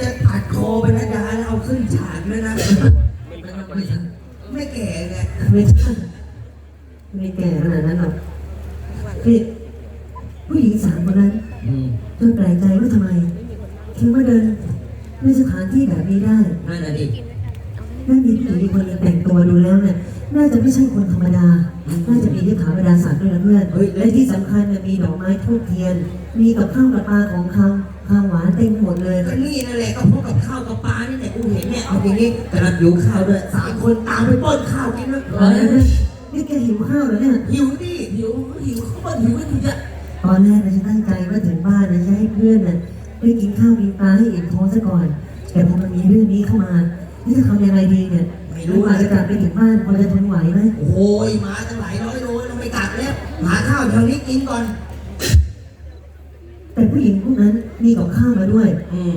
จะตัดคอเป็นอาจารย์แล้วเอาขึ้นฉากด้วยนะ ไม่แก่ไงไม่ใช่ไม่แก่ขนาดนั้นหรอกพี่ผู้หญิงสามคนนั้นอืมเธอแปลกใจว่าทำไมถึงมาเดินในสถานที่แบบนี้ได้นั่นน่ะดิน่ามีผู้หญิงอีกคนหนึงแต่งตัวดูแล้วเนี่ยน่าจะไม่ใช่คนธรรมดา น่าจะมีที่ขาบรรดาศักดิ์ด้วยนะเพื่อนและที่สำคัญเนี่ยมีดอกไม้ทูบเทียน มีกับข้าวกับปลาของเขาข้าวหวาน เต็มหมดเลยก็นี่นั่นแหละก็พบกับข้าวกับปลานี่แหละกูเห็นเนี่ยเอาทีนี้กำลังหิวข้าวด้วยสามคนตามไปป้อนข้าวกินด้วยเออนี่แกหิวข้าวเหรอเนี่ย หิวดิหิวหิวเขาบอกหิวไม่ถูกจะตอนแรกเราจะตั้งใจว่าถึงบ้านนะจะให้เพื่อนน่ะได้กินข้าวกินปลาให้อิ่มท้องซะก่อน แต่พอมันมีเรื่องนี้เข้ามา นี่จะทำยังไงดีเนี่ยไม่รู้รู้ว่าอะจะกลับไปถึงบ้านพอจะทนไหวไหมโอ้ยมาตั้งหลายร้อยโลเราไม่กลับแล้วหาข้าวแถวนี้กินก่อน แต่ผู้หญิงพวกนั้นมีกับข้าวมาด้วย อืม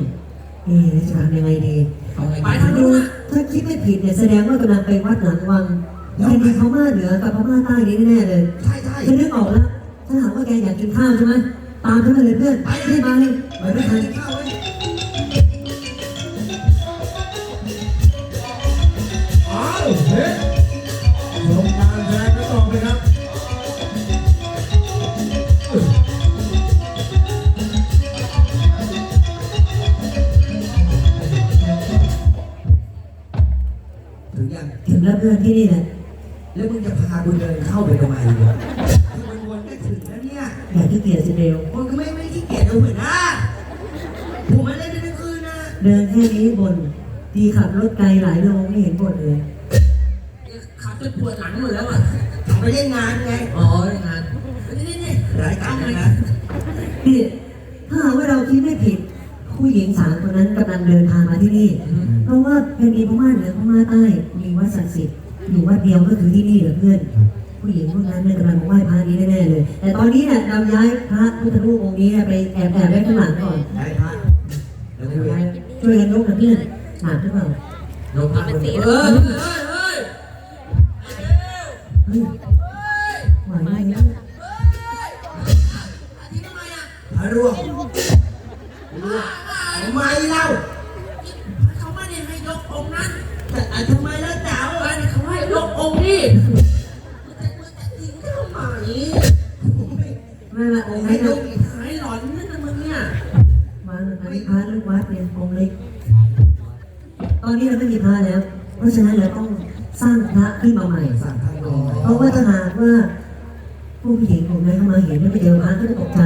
เอ๊ะจะทำยังไงดีเอาไงไปทางนู้นนะถ้าคิดไม่ผิดเนี่ยแสดงว่ากำลังไปวัดหลังวังแผ่นดินพม่าเหนือกับพม่าใต้นี่แน่ๆเลยใช่ใช่ฉันนึกออกแล้ว ถ้าหากว่าแกอยากกินข้าวใช่ไหมตามฉันมาเลยเพื่อนไปรีบมาเลยไปไปไปไม่ไปทันกินข้าวเลยอ้าวเฮ้ แล้วเพื่อนที่นี่แหละแล้วมึงจะพากูเดินเข้าไปทำไมเนี่ยมันวนก็ถึงแล้วเนี่ยอยากที่เกียรติเร็วมึงก็ไม่ไม่ขี้เกียจเอาเหมือนนะผมไม่เล่นทั้งคืนนะเดินแค่นี้บนดีขับรถไกลหลายโลไม่เห็นบ่นเลยขับจนปวดหลังหมดแล้วอะไปเล่นงานไงอ๋อเล่นงานนี่นี่รายการนะนี่ถ้าหากว่าเราคิดไม่ผิด ผู้หญิงสามคนนั้นกำลังเดินทางมาที่นี่ เพราะว่าแผ่นดินพม่าเหนือพม่าใต้มีวัดศักดิ์สิทธิ์อยู่วัดเดียวก็คือที่นี่เหรอเพื่อน ผู้หญิงพวกนั้นเนี่ยกำลังมาไหว้พระนี้แน่ๆเลย แต่ตอนนี้เนี่ยเราย้ายพระพุทธรูปองค์นี้เนี่ยไปแอบแอบไว้ข้างหลังก่อนได้พระแล้วคุยย้ายช่วยกันยกนะเพื่อนหนักหรือเปล่าลงพระคนเดียวเฮ้ยเฮ้ยเฮ้ยเฮ้ยไหวไหมเนี่ยพระร่วงทำ ไมเล่าเขาไม่ได้ให้ยกองค์นั้นแต่อะทำไมแล้วจ๋าแต่วะเขาให้ยกองค์นี้จะมึงจะทิ้งทำไมไม่ละองค์ให้นี้ลูนะกอีกหายหลอนนั่นนะมึงเนี่ย วางอันนี้พระลูกวัดเนี่ยองค์เล็ก ตอนนี้เราไม่มีพระแล้ว เพราะฉะนั้นเราต้องสร้างพระขึ้นมาใหม่ สั่งทางก่อนเพราะว่าถ้าหากว่าผู้หญิงผมนั้นเข้ามาเห็นแล้วไปเจอพระก็จะตกใจ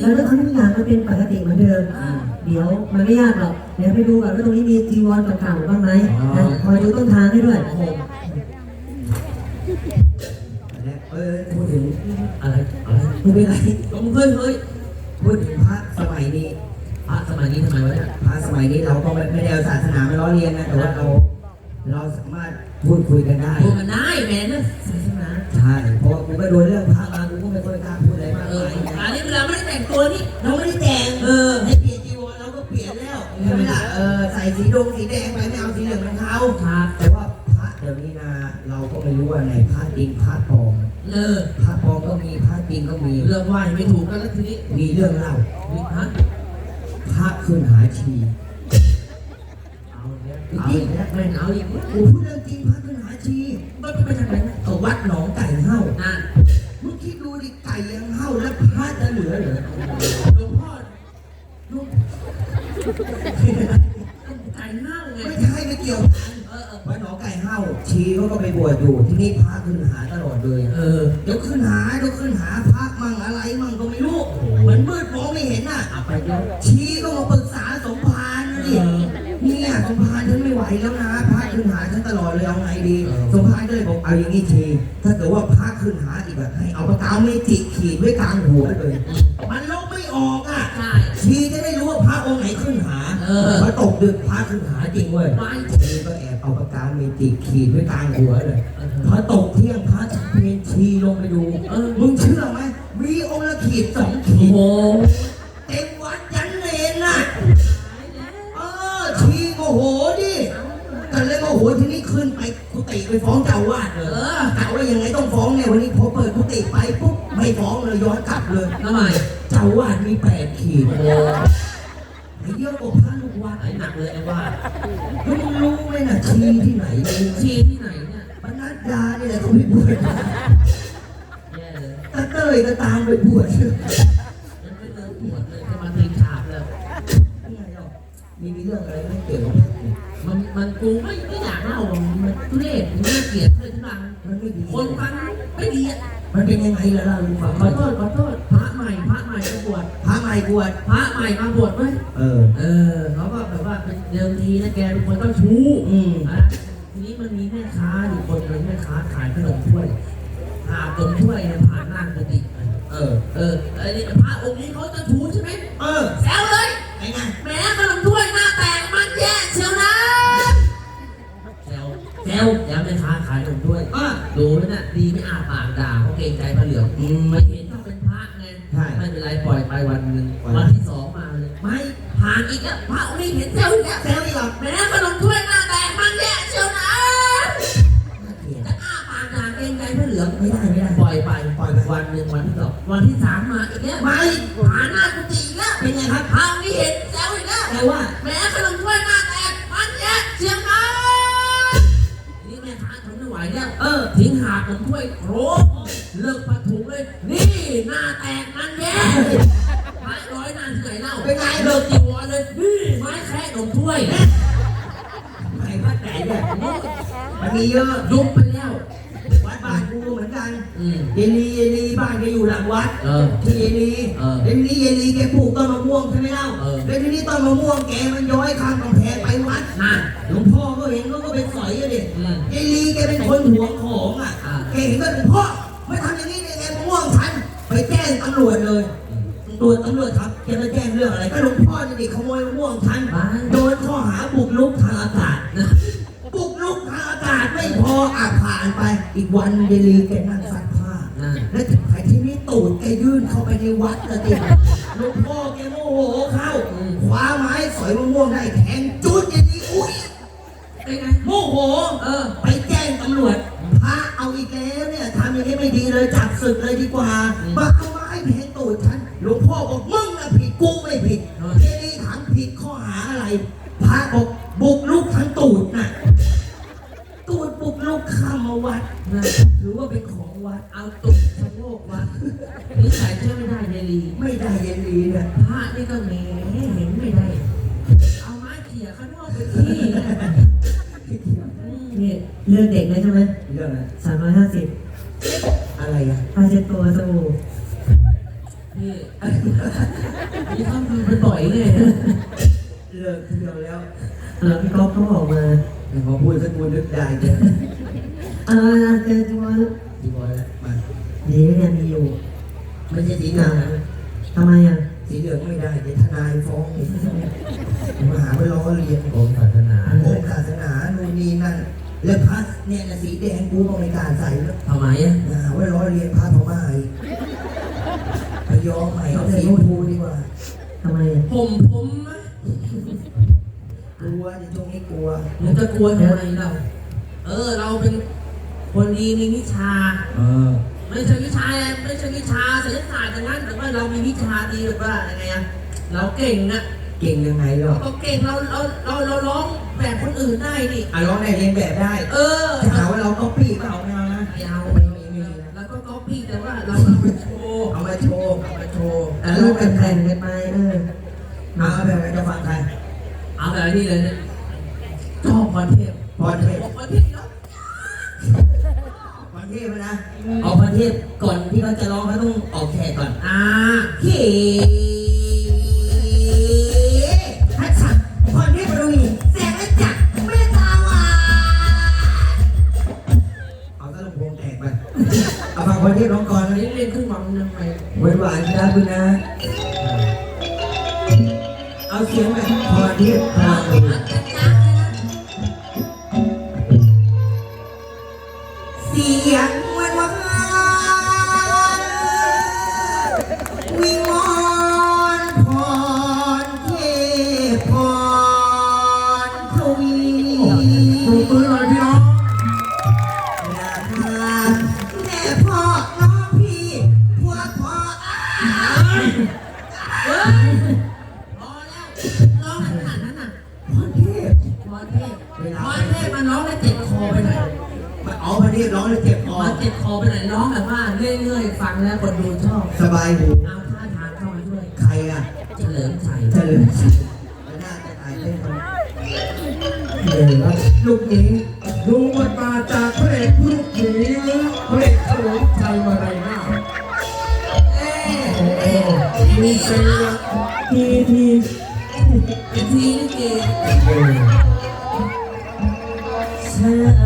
แล้วถ้าทำทุกอยางมันเป็นปติเหมือนเดิม เดี๋ยวมันไม่ยากหรอก เดี๋ยวไปดูก่อนว่าตรงนี้มีจีวรเก่าๆบ้างไหมนะคอยดูต้นทางให้ด้วยเออพูดถึงอะไรอะไรพูดเป็นไรลงเฮ้ยเฮ้ยพูดถึงพระสมัยนี้พระสมัยนี้ทำไมวะเนี่ยพระสมัยนี้เราก็ไม่ไม่ได้เอาศาสนามาล้อเลียนนะแต่ว่าเราเราสามารถพูดคุยกันได้พูดกันได้แหมนะศาสนาใช่เพราะว่ากูก็โดนเรื่องพระมากูก็ไม่ค่อยกล้าพูดอะไรมากเออมายอันนี้เวลาไม่ได้แต่งตัวนี่เราไม่ได้แต่งเออ ส่สีดงสีแดงไปไม่เอาสีเหลืองของเขาครับแต่ว่าพระเดี๋ยวนี้นะเราก็ไม่รู้ว่าไหนพระจริงพระปลอมเออพระปลอมก็มีพระจริงก็มีเรื่องว่าไม่ถูกกันแล้วทีนี้มีเรื่องเล่ามีพระพระขึ้นหาชีเอาเนี่ยเอาอีกแล้วไม่เอาอีกกูพูดเรื่อง ห็นน่ะเอาไปเยอะชีก็มาปรึกษาสมภารนะดิเนี่ยสมภารฉันไม่ไหวแล้วนะพระขึ้นหาฉันตลอดเลยเอาไงดีสมภารก็เลยบอกเอาอย่างนี้ทีถ้าเกิดว่าพระขึ้นหาอีกแบบให้เอาปากกาเมจิกขีดไว้กลางหัวเลย มันลบไม่ออกอะใช่ทีจะได้รู้ว่าพระองค์ไหนขึ้นหาเออพอตกดึกพระขึ้นหาจริงเว้ยไม่ทีก็แอบเอาปากกาเมจิกขีดไว้กลางหัวเลยพอตกเที่ยงพระจะเพนชีลงไปดูเออมึงเชื่อไหมมีองค์ละขีดสองขีโอ้ด โมโหทีนี้ขึ้นไปกุฏิไปฟ้องเจ้าอาวาดเลยเออกะว่ายังไงต้องฟ้องเนี่ยวันนี้พอเปิดกุฏิไปปุ๊บไม่ฟ้องเลยย้อนกลับเลยทำไมเจ้าอาวาดมีแปดขีดโอ้โหไอ้เยอะกว่าพระลูกวัดไอ้หนักเลยไอ้ว่าแล้วมึงรู้ไหมน่ะชีที่ไหนเลยชีที่ไหนเนี่ยปนัดดาเนี่ยแหละเขาไปบวชแย่เลยตาเต้ยก็ตามไปบวชยังไม่เลิกปวดเลยจะมาตีฉาบแล้วไม่หรอกมีเรื่องอะไรไม่เกี่ยวกับมันมัน กูไม่ไม่อยากเล่ามันทุเรศมันน่าเกลียดเลยทุลังมันไม่ดีคนฟังไม่ดีอะมันเป็นยังไงล่ะเราลุงฟังขอโทษขอโทษพระใหม่พระใหม่มาบวชพระใหม่บวชพระใหม่มาบวชเว้ยเออ เออเขาก็แบบว่าเป็นเดิมทีนะแกเป็นคนต้องชู้อืมอะ ราะเกรงใจพระเหลืองอืม ไม่เห็นต้องเป็นพระไงใช่ ไม่เป็นไรปล่อยไปวันหนึ่งวันวันที่สองมาเลยไม่ผ่านอีกแล้วพระองค์นี้เห็นแซวอีกแล้วแซวอีกเหรอแหม้ขนมถ้วยหน้าแตกมันแย่เชียวนะน่าเกลียดจะอ้าปากด่าเกรงใจพระเหลืองไม่ได้ไม่ได้ปล่อยไปปล่อยไปวันหนึ่งวันที่สองวันที่สามมาอีกแล้วไม่ผ่านหน้ากุฏิอีกแล้วเป็นไงครับพระองค์นี้เห็นแซวอีกแล้วแต่ว่า เล่าเออ แล้วทีนี้ต้นมะม่วงแกมันย้อยข้ามกำแพงไปวัดนั่นหลวงพ่อก็เห็นเขาก็ไปสอยอะดิอืมเยลีแกเป็นคนหวงของอะอ่า แกเห็นก็หลวงพ่อไม่ทำอย่างนี้ได้ไงมะม่วงฉันไปแจ้งตำรวจเลยตำรวจตำรวจครับแกมาแจ้งเรื่องอะไรก็หลวงพ่อจะดิขโมยมะม่วงฉันบ้าโดนข้อหาบุกรุกทางอากาศนะ บุกรุกทางอากาศไม่พออะผ่านไป อีกวันเยลีแกนั่งซักผ้า นั่น แล้วถึงไอ้ที่นี่ตูดแกยื่นเข้าไปในวัดนะติ หลวงพ่อแกโมโหเข้าคว้าไม้สอยมะม่วงได้แทงจุดอย่างนี้อุ้ยเป็นไงโมโหเออ ไปแจ้งตำรวจพระเอาอีกแล้วเนี่ยทำอย่างนี้ไม่ดีเลยจับศึกเลยดีกว่าอืมมาเอาไม้แทงตูดฉันหลวงพ่อบอกมึงน่ะผิดกูไม่ผิดเออเจดีถามผิดข้อหาอะไรพระบอกบุกลุกทั้งตูดน่ะ วัดนั่นถือว่าเป็นของวัด เอาตุกชะโงกวัดนิสัยเชื่อไม่ได้เยลีไม่ได้เยนดีเนี่ยพระนี่ก็แหมเห็นไม่ได้ เอาไม้เขี่ยข้างนอกไปที่นะอืมนี่เรื่องเด็กเลยใช่ไหมเรื่องอะไรสามร้อยห้าสิบอะไรอะผ้าเช็ดตัวสบู่นี่นี่ต้องดูไปบ่อยไงนะเลิกเที่ยวแล้วเออพี่ก๊อฟเขาบอกมาแต่พอพูดสักคนนึกได้เจ้ะ เออเจอตัว จีบอยแล้วมา ดีนะเนี่ยมีอยู่ ไม่ใช่สีเหลืองนะ ทำไมอะ สีเหลืองไม่ได้เดี๋ยวทนายฟ้องอีกมาหาว่าล้อเลียน กรมศาสนา องศาสนานู่นนี่นั่น แล้วพัสเนี่ยนะสีแดง กูก็ไม่กล้าใส่แล้วทำไมอะมาหาว่าล้อเลียนพระพม่าอีกไปยอมใหม่เอาสีชมพูดีกว่าทำไมอะผมผมนะกลัวในช่วงนี้กลัวมันจะกลัวทำไมเรา เออ เราเป็นคนดีมีวิชา เออ ไม่ใช่วิชาอะไรไม่ใช่วิชาศิลปศาสตร์อย่างนั้นแต่ว่าเรามีวิชาดีแบบว่ายังไงอะเราเก่งนะ เก่งยังไงหรอเราเก่งเราเราเราเราร้องแบบคนอื่นได้นี่อะร้องได้เรียนแบบได้ เออจะหาว่าเราก็ปี้เปล่าไม่เอานะไม่เอาไม่มีไม่มีแล้วก็ก๊อปปี้แต่ว่าเราเอาไปโชว์เอามาโชว์เอาไปโชว์แต่รูปเป็นแผ่นกันไปเออเอาแบบไหนจะฟังใครเอาแบบนี้เลยเนี่ยชอบพรเทพพรเทพบอกพรเทพแล้วพรเทพนะเอาพรเทพก่อนที่เขาจะร้องเขาต้องออกแขกก่อนอ่าเฮ้ เรียกพร อ๋อพอดีร้องเลยเจ็บคอมาเจ็บคอไปหน่อร้องแบบว่าเรื่อยๆ ฟังแล้วคนดูชอบสบายหูเอาท่าทางเข้ามาด้วยใครอะเฉลิมชัยเฉลิมชัยแล้น่าจะตายได้คนเดียวลูกนี้รู้ว่ามาจากพระเอกลูกหนีพระเฉลิมชัยมาไรหน้าเอ๊ะมีเสียงทีทีทีทีนี่เอง time.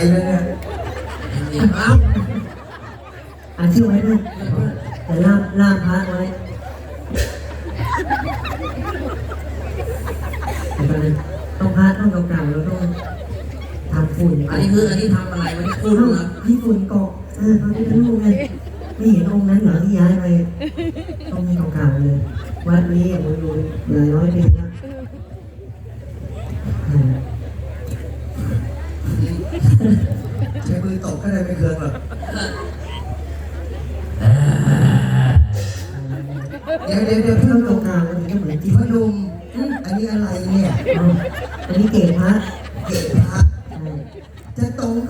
Amen.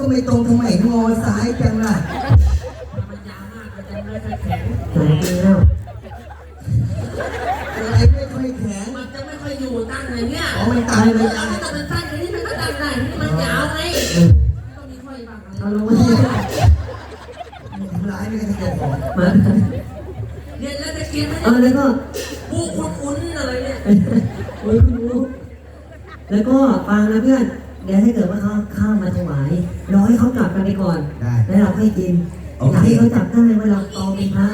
ก็ไม่ตรงทำไมงอซ้ายจังล่ะมันยาวมากเลยจังยแข็งแข็งแล้วอะไรไม่ค่อยแข็งมันจะไม่ค่อยอยู่ตั้งไลยเนี่ยอ๋อมันตายเลยอะถ้มันสั้นอย่นี้มันก็ตายงได้ที่มันยาวไงต้องมีค่อยบ้างเอาลงมาทำร้ายเลยที่เกิดมาเนี่ยแล้วจะกินไหมเออแล้วก็ปูคุ้นๆอะไรเนี่ยโอ้ยคุณรู้แล้วก็ฟังนะเพื่อน เดี๋ยวถ้าเกิดว่าเขาข้ามมาถวายรอให้เขากลับกันไปก่อน ได้ แล้วเราค่อยกินอยากให้เขาจับได้ว่าเราตองเป็นพระ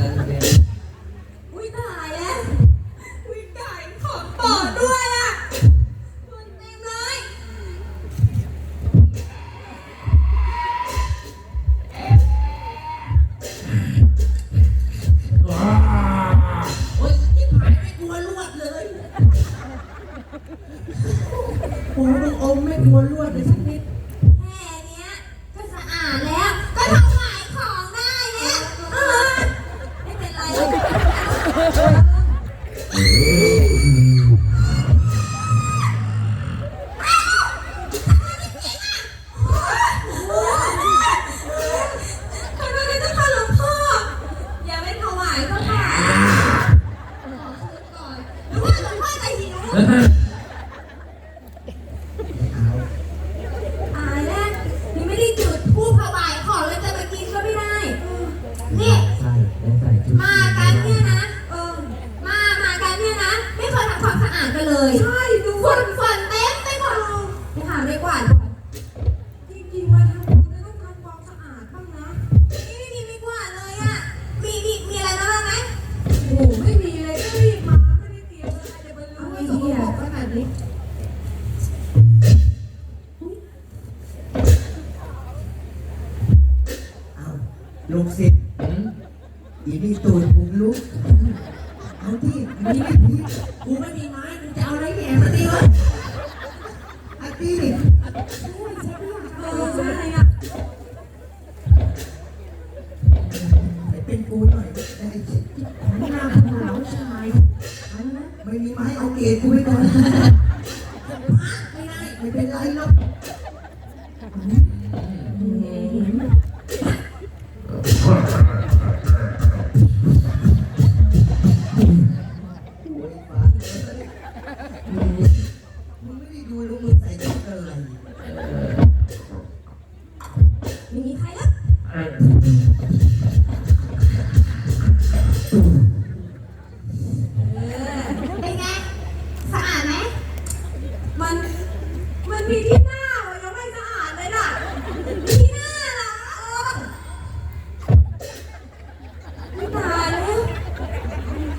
rather than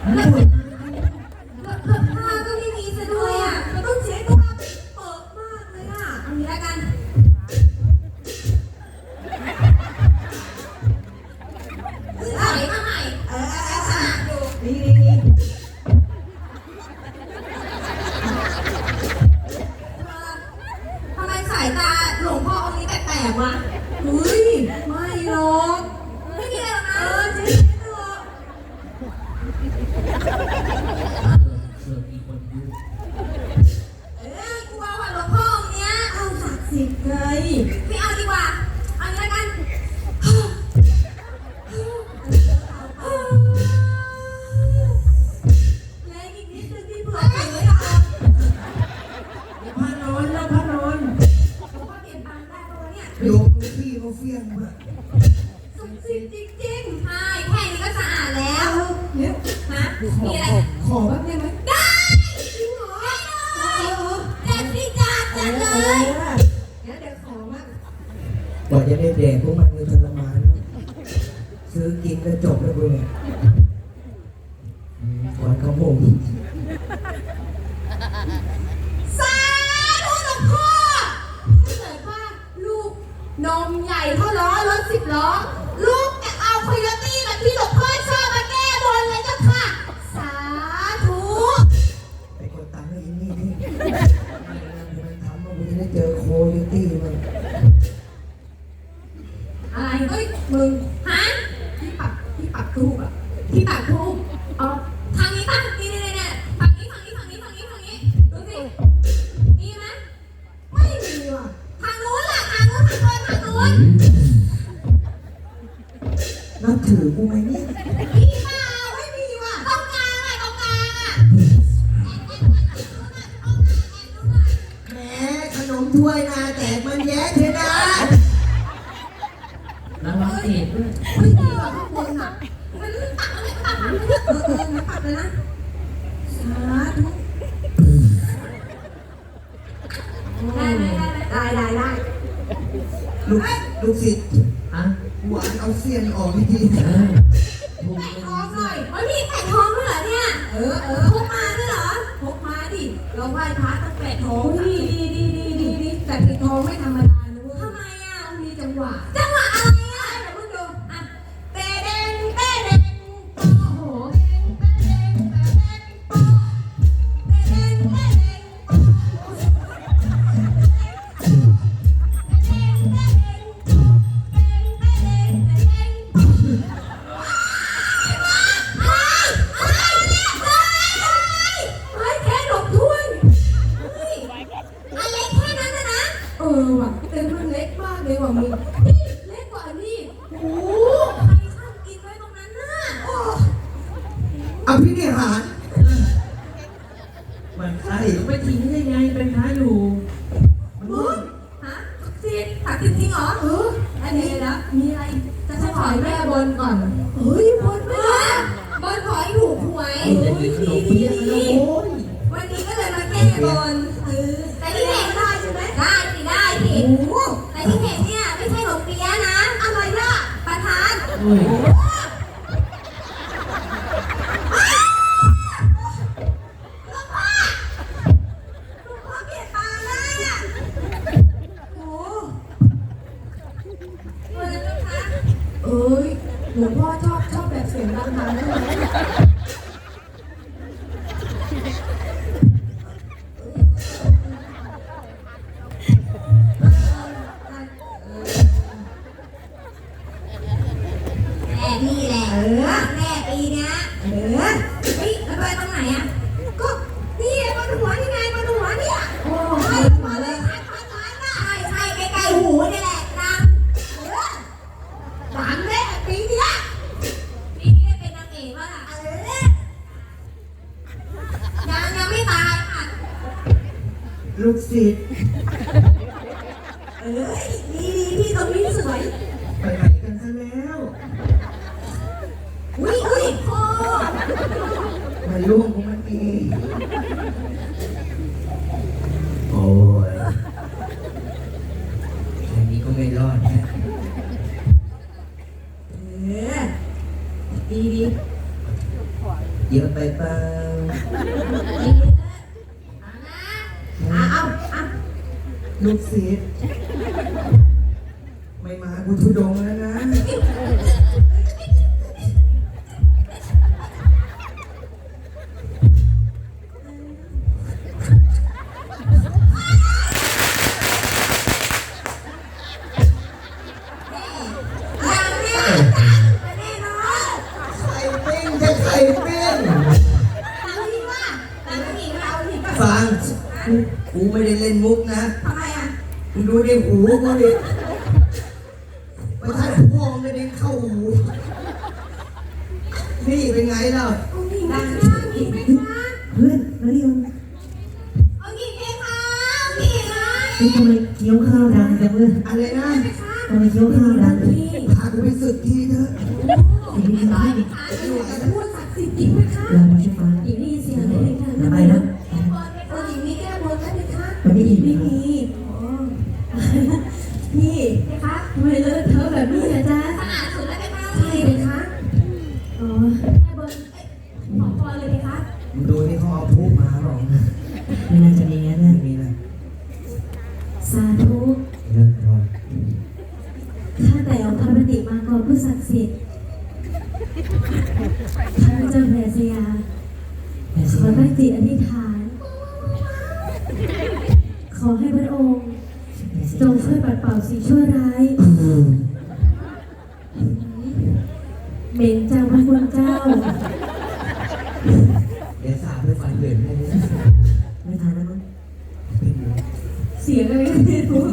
那你。 เฟี้ยงมากสุดจริงจริงๆใช่แค่นี้ก็สะอาดแล้ว เนี่ยฮะ มีอะไร ขอแป๊บนึง เฮ้ยมึงฮะที่ปักที่ปักทูบอะ เราไหว้พระตั้งแปดโมงดีดีดีดีดีแต่ปิดโมงไม่ธรรมดาเลยทำไมอะมีจังหวะ ก่อน เฮ้ยบอลไม่ได้บอลขอให้ถูกหวยยดีดี พี่แหละแม่ปีนะเออเฮ้ยแล้วไปตรงไหนอะ ลูกศิษย์ไม่มากูทุดงนะ ดังจังเลยอะไรนะทำไมเคี้ยวข้าวดังพากูไปสึกทีเถอะ พูด เ็นจ้าพระคุณเจ้า เดี๋ยวสาบด้วยฟันเหลืองให้ด้ไม่ทันแล้วมั้งเป็ยเสียงอะไรก็ไม่รู้